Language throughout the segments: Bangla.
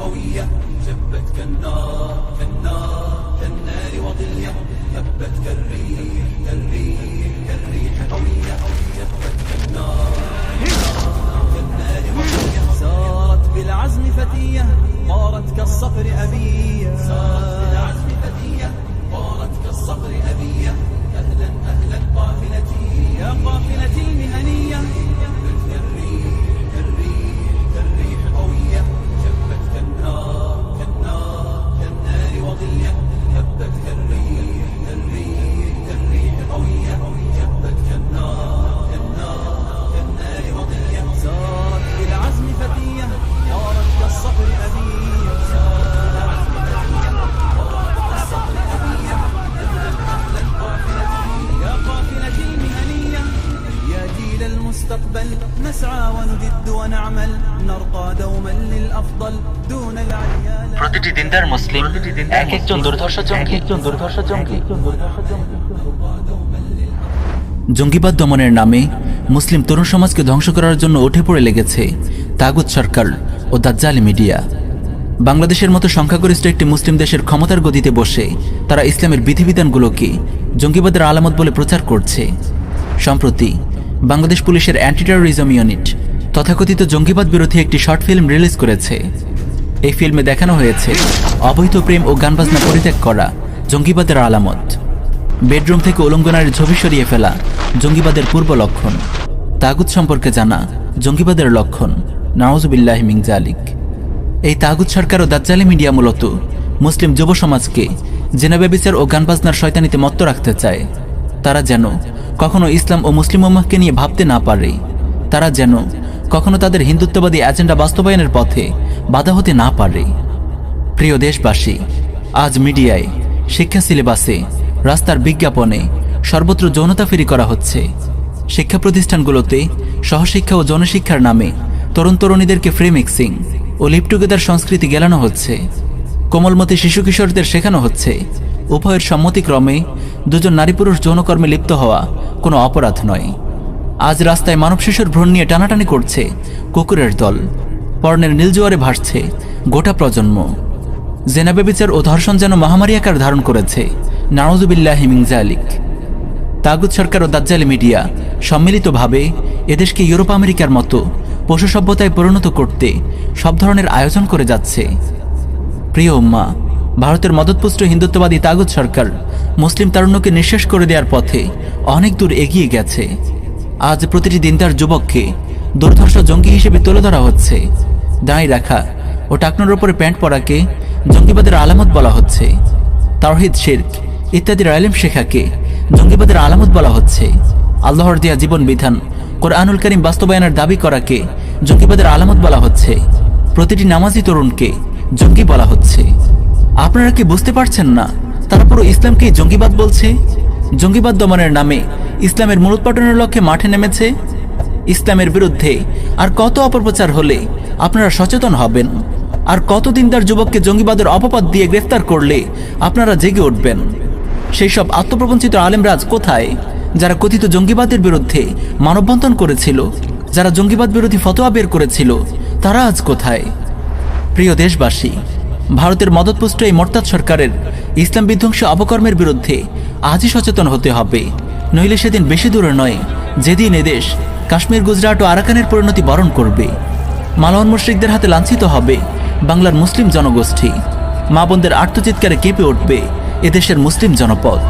قوية جبت كالنار كالنار كالنار وضية هبت كالريح كالريح كالريح قوية. جبت كالنار كالنار وضية سارت بالعزم فتية طارت كالصقر أبية. سارت ونعمل نرقى دوما للأفضل دون العيال প্রতিটি দিনদার মুসলিম এক একজন দুর্ধর্ষ জঙ্গি একজন দুর্ধর্ষ জঙ্গি জঙ্গিবাদ দমনের নামে মুসলিম তরুণ সমাজকে ধ্বংস করার জন্য উঠে পড়ে লেগেছে তাগুত সরকার ও দাজ্জালি মিডিয়া বাংলাদেশের মতো সংখ্যাগরিষ্ঠ একটি মুসলিম দেশের ক্ষমতার গদিতে বসে তারা ইসলামের বিধিবিধানগুলোকে জঙ্গিবাদের আলামত বলে প্রচার করছে সম্প্রতি বাংলাদেশ পুলিশের অ্যান্টি টেরোরিজম ইউনিট তথাকথিত জঙ্গিবাদ বিরোধী একটি শর্ট ফিল্ম রিলিজ করেছে। এই ফিল্মে দেখানো হয়েছে অবৈধ প্রেম ও গানবাজনা পরিত্যাগ করা জঙ্গিবাদের আলামত। বেডরুম থেকে উলঙ্গনার ছবি সরিয়ে ফেলা জঙ্গিবাদের পূর্ব লক্ষণ। তাগুত সম্পর্কে জানা জঙ্গিবাদের লক্ষণ। নওয়াজবিল্লাহ মিং জালিক। এই তাগুত সরকার ও দাজ্জালি মিডিয়া মূলত মুসলিম যুব সমাজকে জেনাবেবিচার ও গানবাজনার শয়তানিতে মত্ত রাখতে চায়। তারা যেন কখনো ইসলাম ও মুসলিম উম্মাহকে নিয়ে ভাবতে না পারে। তারা যেন কখনো তাদের হিন্দুত্ববাদী এজেন্ডা বাস্তবায়নের পথে বাধা হতে না পারে। প্রিয় দেশবাসী, আজ মিডিয়ায় শিক্ষা সিলেবাসে রাস্তার বিজ্ঞাপনে সর্বত্র যৌনতা ফেরি করা হচ্ছে। শিক্ষা প্রতিষ্ঠানগুলোতে সহশিক্ষা ও জনশিক্ষার নামে তরুণ তরুণীদেরকে ফ্রি মিক্সিং ও লিপ টুগেদার সংস্কৃতি গেলানো হচ্ছে। কোমলমতি শিশু কিশোরদের শেখানো হচ্ছে। উভয়ের সম্মতিক্রমে দুজন নারী পুরুষ যৌনকর্মে লিপ্ত হওয়া কোনো অপরাধ নয়। আজ রাস্তায় মানব শিশুর ভ্রণ নিয়ে টানাটানি করছে কুকুরের দল। পর্ণের নীলজোয়ারে ভাসছে গোটা প্রজন্ম। জেনাবে বিচার ও ধর্ষণ যেন মহামারী আকার ধারণ করেছে। নারজুবিল্লাহ হিমিংজালিক তাগুত সরকার ও দাজ্জালি মিডিয়া সম্মিলিতভাবে এদেশকে ইউরোপ আমেরিকার মতো পশু সভ্যতায় পরিণত করতে সব ধরনের আয়োজন করে যাচ্ছে। প্রিয় উম্মা, ভারতের মদতপুষ্ট হিন্দুত্ববাদী তাগুত সরকার মুসলিম তারুণ্যকে নিঃশেষ করে দেওয়ার পথে অনেক দূর এগিয়ে গেছে। আজ প্রতিটি দিনদার যুবককে দুর্ধর্ষ জঙ্গি হিসেবে তুলে ধরা হচ্ছে। দাঁড়িয়ে রাখা ও টাকনোর ওপরে প্যান্ট পরাকে জঙ্গিবাদের আলামত বলা হচ্ছে। তাওহিদ শির্ক ইত্যাদি রায়লিম শেখাকে জঙ্গিবাদের আলামত বলা হচ্ছে। আল্লাহর দেয়া জীবন বিধান কোরআনুল করিম বাস্তবায়নের দাবি করাকে জঙ্গিবাদের আলামত বলা হচ্ছে। প্রতিটি নামাজি তরুণকে জঙ্গি বলা হচ্ছে। আপনারা কি বুঝতে পারছেন না তারপরও ইসলামকে জঙ্গিবাদ বলছে? জঙ্গিবাদ দমনের নামে ইসলামের মূলোৎপাটনের লক্ষ্যে মাঠে নেমেছে ইসলামের বিরুদ্ধে। আর কত অপপ্রচার হলে আপনারা সচেতন হবেন? আর কত দিনদার যুবককে জঙ্গিবাদের অপবাদ দিয়ে গ্রেফতার করলে আপনারা জেগে উঠবেন? সেই সব আত্মপ্রবঞ্চিত আলেমরাজ কোথায়? যারা কথিত জঙ্গিবাদের বিরুদ্ধে মানববন্ধন করেছিল, যারা জঙ্গিবাদ বিরোধী ফতোয়া বের করেছিল, তারা আজ কোথায়? প্রিয় দেশবাসী, ভারতের মদতপুষ্ট এই মর্তাদ সরকারের ইসলাম বিধ্বংসী অপকর্মের বিরুদ্ধে আজই সচেতন হতে হবে। নইলে সেদিন বেশি দূরে নয়, যেদিন এদেশ কাশ্মীর, গুজরাট ও আরাকানের পরিণতি বরণ করবে। মালওয়ান মুশ্রিকদের হাতে লাঞ্ছিত হবে বাংলার মুসলিম জনগোষ্ঠী। মা বোনদের আর্তচিৎকারে কেঁপে উঠবে এদেশের মুসলিম জনপদ।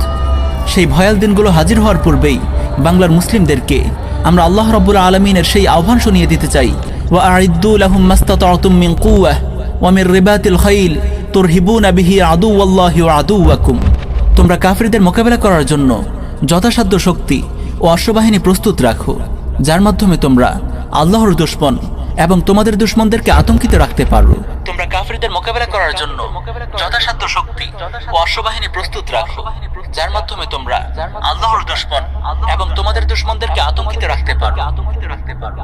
সেই ভয়াল দিনগুলো হাজির হওয়ার পূর্বেই বাংলার মুসলিমদেরকে আমরা আল্লাহ রব্বুল আলমিনের সেই আহ্বান শুনিয়ে দিতে চাই। ওয়া আইদ্দু লাহুম মাস্তাতাতুম মিন কুওয়াহ, ওয়া মির রিবাতিল খাইল তুরহিবুনা বিহি আদুওয়াল্লাহি ওয়া আদুওয়াকুম। তোমরা কাফিরদের মোকাবেলা করার জন্য যথাসাধ্য শক্তি ও অশ্ববাহিনী প্রস্তুত রাখো, যার মাধ্যমে তোমরা আল্লাহর দুশ্মন এবং তোমাদের দুশ্মনদেরকে আতঙ্কিত রাখতে পারো। তোমরা কাফিরদের মোকাবেলা করার জন্য যথাসাধ্য শক্তি ও অশ্ববাহিনী প্রস্তুত রাখো, যার মাধ্যমে তোমরা আল্লাহর দুশ্মন এবং তোমাদের দুশ্মনদেরকে আতঙ্কিত রাখতে পারো। আতঙ্কিত রাখতে পারো